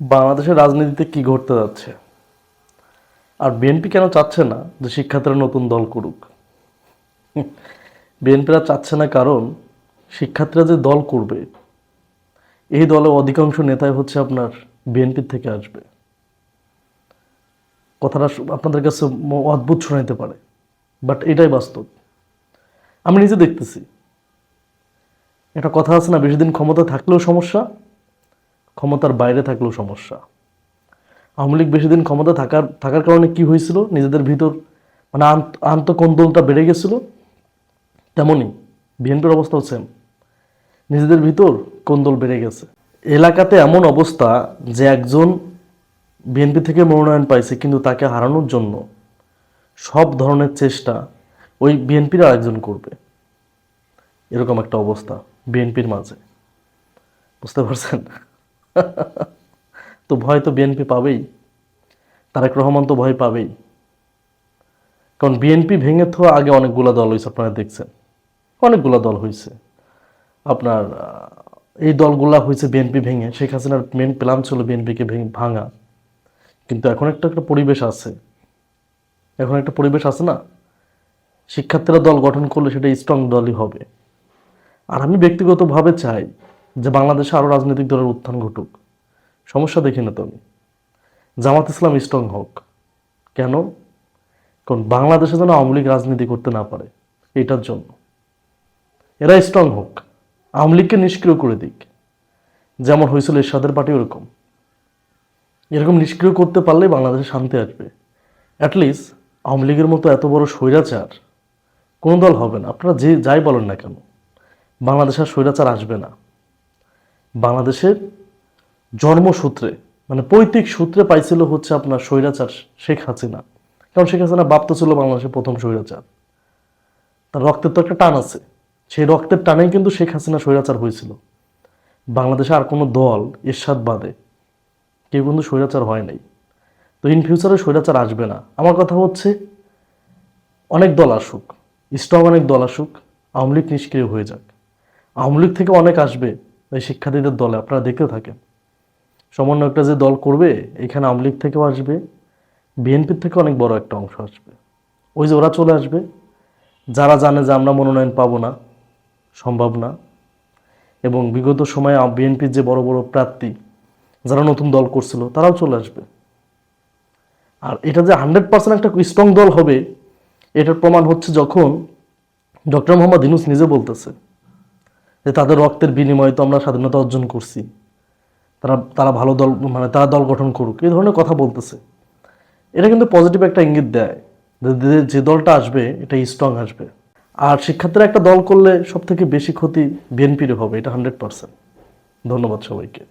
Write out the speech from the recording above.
বাংলাদেশের রাজনীতিতে কি ঘটতে যাচ্ছে? আর বিএনপি কেন চাচ্ছে না যে শিক্ষার্থীরা নতুন দল করুক? বিএনপিরা চাচ্ছে না কারণ শিক্ষার্থীরা যে দল করবে, এই দলের অধিকাংশ নেতাই হচ্ছে আপনার বিএনপির থেকে আসবে। কথাটা আপনাদের কাছে অদ্ভুত শোনাইতে পারে বাট এটাই বাস্তব। আমি নিজে দেখতেছি। একটা কথা আছে না, বেশি দিন ক্ষমতা থাকলেও সমস্যা ক্ষমতার বাইরে থাকলেও সমস্যা। আওয়ামী লীগ বেশি দিন ক্ষমতা থাকার থাকার কারণে কি হয়েছিল? নিজেদের ভিতর মানে আন্ত, আন্তকন্দলটা বেড়ে গেছিল। তেমনই বিএনপির অবস্থাও সেম নিজেদের ভিতর কন্দল বেড়ে গেছে। এলাকাতে এমন অবস্থা যে একজন বিএনপি থেকে মনোনয়ন পাইছে কিন্তু তাকে হারানোর জন্য সব ধরনের চেষ্টা ওই বিএনপির আরেকজন করবে। এরকম একটা অবস্থা বিএনপির মাঝে। বুঝতে পারছেন? তো ভয় তো বিএনপি পাবেই। তারেক রহমান তো ভয় পাবেই। কারণ বিএনপি ভেঙে তো আগে অনেকগুলো দল হয়েছে আপনারা দেখছেন। অনেকগুলো দল হয়েছে আপনার এই দলগুলা হয়েছে বিএনপি ভেঙে। শেখ হাসিনার মেন প্ল্যান ছিল বিএনপিকে ভাঙা কিন্তু এখন একটা একটা পরিবেশ আছে। এখন একটা পরিবেশ আছে না? শিক্ষার্থীরা দল গঠন করলে সেটা স্ট্রং দলই হবে। আর আমি ব্যক্তিগতভাবে চাই যে বাংলাদেশে আরও রাজনৈতিক দলের উত্থান ঘটুক। সমস্যা দেখি না তো আমি। জামাত ইসলাম স্ট্রং হোক। কেন? কারণ বাংলাদেশে যেন আওয়ামী লীগ রাজনীতি করতে না পারে, এটার জন্য। এরা স্ট্রং হোক। আওয়ামী লীগকে নিষ্ক্রিয় করে দিক। যেমন হয়েছিল এরশাদের পার্টি ওরকম। এরকম নিষ্ক্রিয় করতে পারলে বাংলাদেশে শান্তি আসবে। অ্যাটলিস্ট আওয়ামী লীগের মতো এত বড় স্বৈরাচার কোনো দল হবে না। আপনারা যে যাই বলেন না কেন বাংলাদেশের স্বৈরাচার আসবে না। বাংলাদেশের জন্মসূত্রে মানে পৈতৃক সূত্রে পাইছিল হচ্ছে আপনার স্বৈরাচার শেখ হাসিনা। কারণ শেখ হাসিনা বাপ্ত ছিল বাংলাদেশের প্রথম স্বৈরাচার। তার রক্তের তো একটা টান আছে। সেই রক্তের টানেই কিন্তু শেখ হাসিনা স্বৈরাচার হয়েছিল। বাংলাদেশে আর কোনো দল এরশাদ বাদে কেউ কিন্তু স্বৈরাচার হয় নাই। তো ইন ফিউচারে স্বৈরাচার আসবে না। আমার কথা হচ্ছে, অনেক দল আসুক, স্ট্রং অনেক দল আসুক, আওয়ামী লীগ নিষ্ক্রিয় হয়ে যাক। আওয়ামী লীগ থেকে অনেক আসবে। এই শিক্ষার্থীদের দলে আপনারা দেখতে থাকেন। সমন্বয় একটা যে দল করবে, এখানে আওয়ামী লীগ থেকেও আসবে বিএনপির থেকে অনেক বড় একটা অংশ আসবে। ওই যে ওরা চলে আসবে, যারা জানে যে আমরা মনোনয়ন পাবো না, সম্ভব না, এবং বিগত সময়ে বিএনপির যে বড় বড় প্রার্থী, যারা নতুন দল করছিল, তারাও চলে আসবে। আর এটা যে হান্ড্রেড পার্সেন্ট একটা স্ট্রং দল হবে, এটার প্রমাণ হচ্ছে যখন ডক্টর মোহাম্মদ ইনুস নিজে বলতেছে যে তাদের রক্তের বিনিময়ে তো আমরা স্বাধীনতা অর্জন করছি। তারা তারা ভালো দল মানে তারা দল গঠন করুক, এই ধরনের কথা বলতেছে। এটা কিন্তু পজিটিভ একটা ইঙ্গিত দেয় যে- দলটা আসবে, এটা স্ট্রং আসবে। আর শিক্ষার্থীরা একটা দল করলে সব থেকে বেশি ক্ষতি বিএনপির হবে, এটা হান্ড্রেড পার্সেন্ট ধন্যবাদ সবাইকে।